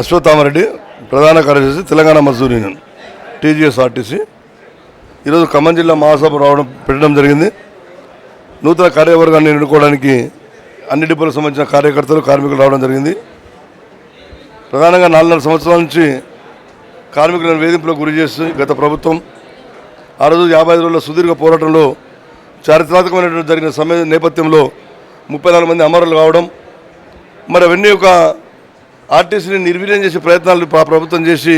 అశ్వత్థామరెడ్డి ప్రధాన కార్యదర్శి Telangana Mazdoor union T G S R T C ఈరోజు ఖమ్మం జిల్లా మహాసభ రావడం పెట్టడం జరిగింది. నూతన కార్యవర్గాన్ని ఎన్నుకోవడానికి అన్ని డిపోలకు సంబంధించిన కార్యకర్తలు కార్మికులు రావడం జరిగింది. ప్రధానంగా నాలుగున్నర సంవత్సరాల నుంచి కార్మికులను వేధింపులకు గురి చేసి గత ప్రభుత్వం ఆ రోజు యాభై ఐదు రోజుల సుదీర్ఘ పోరాటంలో చారిత్రాత్మకమైనటువంటి జరిగిన సమయ నేపథ్యంలో ముప్పై నాలుగు మంది అమరులు కావడం మరి అవన్నీ ఒక ఆర్టీసీని నిర్వీర్యం చేసే ప్రయత్నాలు ప్రభుత్వం చేసి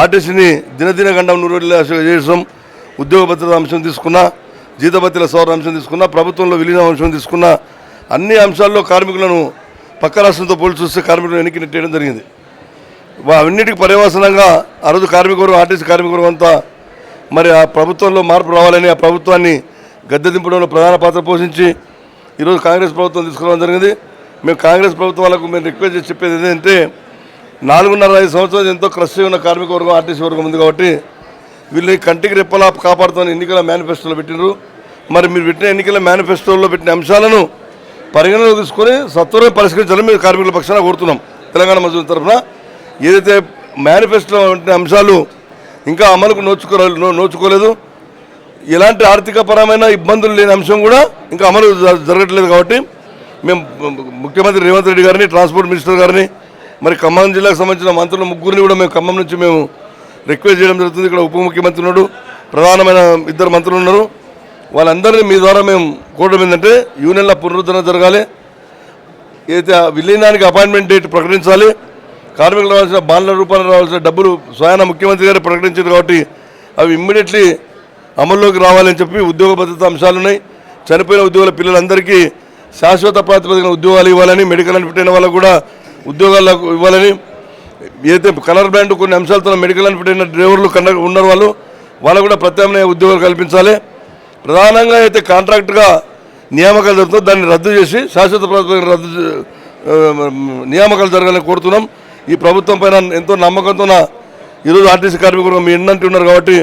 ఆర్టీసీని దినదిన గండం నూరు చేసాం ఉద్యోగ భద్రత అంశం తీసుకున్నా జీతభత్తుల సవరణ అంశం తీసుకున్నా ప్రభుత్వంలో విలీన అంశం తీసుకున్నా అన్ని అంశాల్లో కార్మికులను పక్క రాష్ట్రంతో పోల్చి చూస్తే కార్మికులను వెనక్కి నెట్టేయడం జరిగింది. అన్నిటికి అన్నిటికీ పర్యవసనంగా ఆ రోజు ఆర్టీసీ కార్మిక అంతా మరి ఆ ప్రభుత్వంలో మార్పు రావాలని ఆ ప్రభుత్వాన్ని గద్దె దింపడంలో ప్రధాన పాత్ర పోషించి ఈరోజు కాంగ్రెస్ ప్రభుత్వం తీసుకురావడం జరిగింది. మేము కాంగ్రెస్ ప్రభుత్వాలకు మేము రిక్వెస్ట్ చేసి చెప్పేది ఏంటంటే నాలుగున్నర ఐదు సంవత్సరాలు ఎంతో క్రష్ ఉన్న కార్మిక వర్గం ఆర్టీసీ వర్గం ఉంది కాబట్టి వీళ్ళు కంటికి రెప్పలా కాపాడుతున్న ఎన్నికల మేనిఫెస్టోలో పెట్టినారు మరి మీరు పెట్టిన ఎన్నికల మేనిఫెస్టోలో పెట్టిన అంశాలను పరిగణలో తీసుకొని సత్వరం పరిష్కరించాలని మేము కార్మికుల పక్షాన కోరుతున్నాం. తెలంగాణ మజూరు తరఫున ఏదైతే మేనిఫెస్టోలో ఉంటున్న అంశాలు ఇంకా అమలుకు నోచుకోలేదు నోచుకోలేదు ఎలాంటి ఆర్థికపరమైన ఇబ్బందులు లేని అంశం కూడా ఇంకా అమలు జరగట్లేదు కాబట్టి మేము ముఖ్యమంత్రి రేవంత్ రెడ్డి గారిని ట్రాన్స్పోర్ట్ మినిస్టర్ గారిని మరి ఖమ్మం జిల్లాకు సంబంధించిన మంత్రుల ముగ్గురిని కూడా మేము ఖమ్మం నుంచి మేము రిక్వెస్ట్ చేయడం జరుగుతుంది. ఇక్కడ ఉప ముఖ్యమంత్రి ఉన్నాడు ప్రధానమైన ఇద్దరు మంత్రులు ఉన్నారు. వాళ్ళందరినీ మీ ద్వారా మేము కోరడం ఏంటంటే యూనియన్ల పునరుద్ధరణ జరగాలి. ఏదైతే ఆ విలీనానికి అపాయింట్మెంట్ డేట్ ప్రకటించాలి కార్మికులు రావాల్సిన బాండ్ల రూపాయలు రావాల్సిన డబ్బులు స్వయాన ముఖ్యమంత్రి గారు ప్రకటించారు కాబట్టి అవి ఇమ్మీడియట్లీ అమల్లోకి రావాలని చెప్పి ఉద్యోగ భద్రత అంశాలున్నాయి చనిపోయిన ఉద్యోగుల పిల్లలందరికీ శాశ్వత ప్రాతిపదికన ఉద్యోగాలు ఇవ్వాలని మెడికల్ అని పెట్టిన వాళ్ళకు కూడా ఉద్యోగాలకు ఇవ్వాలని ఏదైతే కలర్ బ్యాండ్ కొన్ని అంశాలతో మెడికల్ అని పెట్టిన డ్రైవర్లు కన్న ఉన్నారు వాళ్ళు వాళ్ళకు కూడా ప్రత్యామ్నాయ ఉద్యోగాలు కల్పించాలి. ప్రధానంగా అయితే కాంట్రాక్ట్గా నియామకాలు జరుగుతుందో దాన్ని రద్దు చేసి శాశ్వత ప్రాతిపదికన రద్దు నియామకాలు జరగాలని కోరుతున్నాం. ఈ ప్రభుత్వం పైన ఎంతో నమ్మకంతో ఈరోజు ఆర్టీసీ కార్మికులు మీ ఎన్నంటి ఉన్నారు కాబట్టి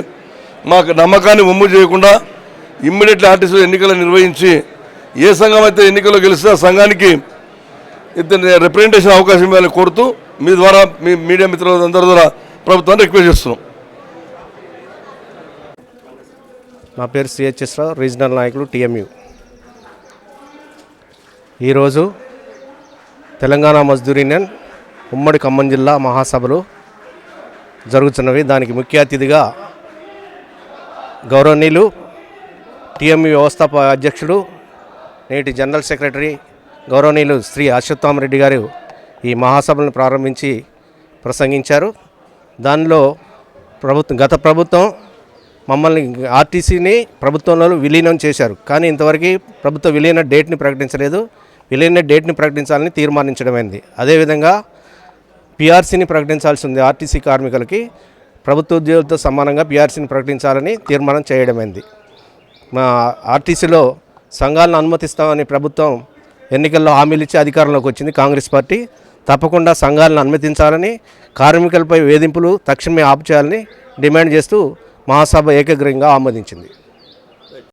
మాకు నమ్మకాన్ని ఒమ్ము చేయకుండా ఇమ్మీడియట్లీ ఆర్టీసీ ఎన్నికలు నిర్వహించి ఏ సంఘం అయితే ఎన్నికల్లో గెలిస్తే ఆ సంఘానికి ఇతని రిప్రజెంటేషన్ అవకాశం ఇవ్వాలని కోరుతూ మీ ద్వారా మీ మీడియా మిత్రులందరి ద్వారా ప్రభుత్వాన్ని రిక్వెస్ట్ చేస్తున్నాం. నా పేరు సిహెచ్ఎస్ రావు రీజనల్ నాయకులు టీఎంయు ఈరోజు తెలంగాణ మజ్దూర్ యూనియన్ ఉమ్మడి ఖమ్మం జిల్లా మహాసభలు జరుగుతున్నవి. దానికి ముఖ్య అతిథిగా గౌరవనీయులు టీఎంయు వ్యవస్థాపక అధ్యక్షుడు నేటి జనరల్ సెక్రటరీ గౌరవనీయులు శ్రీ అశ్వత్థామరెడ్డి గారు ఈ మహాసభలను ప్రారంభించి ప్రసంగించారు. దానిలో ప్రభుత్వం గత ప్రభుత్వం మమ్మల్ని ఆర్టీసీని ప్రభుత్వంలో విలీనం చేశారు. కానీ ఇంతవరకు ప్రభుత్వ విలీన డేట్ని ప్రకటించలేదు. విలీన డేట్ని ప్రకటించాలని తీర్మానించడమైంది. అదేవిధంగా పిఆర్సీని ప్రకటించాల్సి ఉంది ఆర్టీసీ కార్మికులకి ప్రభుత్వ ఉద్యోగులతో సమానంగా పిఆర్సీని ప్రకటించాలని తీర్మానం చేయడమైంది. మా ఆర్టీసీలో సంఘాలను అనుమతిస్తామని ప్రభుత్వం ఎన్నికల్లో హామీలు ఇచ్చి అధికారంలోకి వచ్చింది కాంగ్రెస్ పార్టీ. తప్పకుండా సంఘాలను అనుమతించాలని కార్మికులపై వేధింపులు తక్షణమే ఆపు చేయాలని డిమాండ్ చేస్తూ మహాసభ ఏకగ్రీవంగా ఆమోదించింది.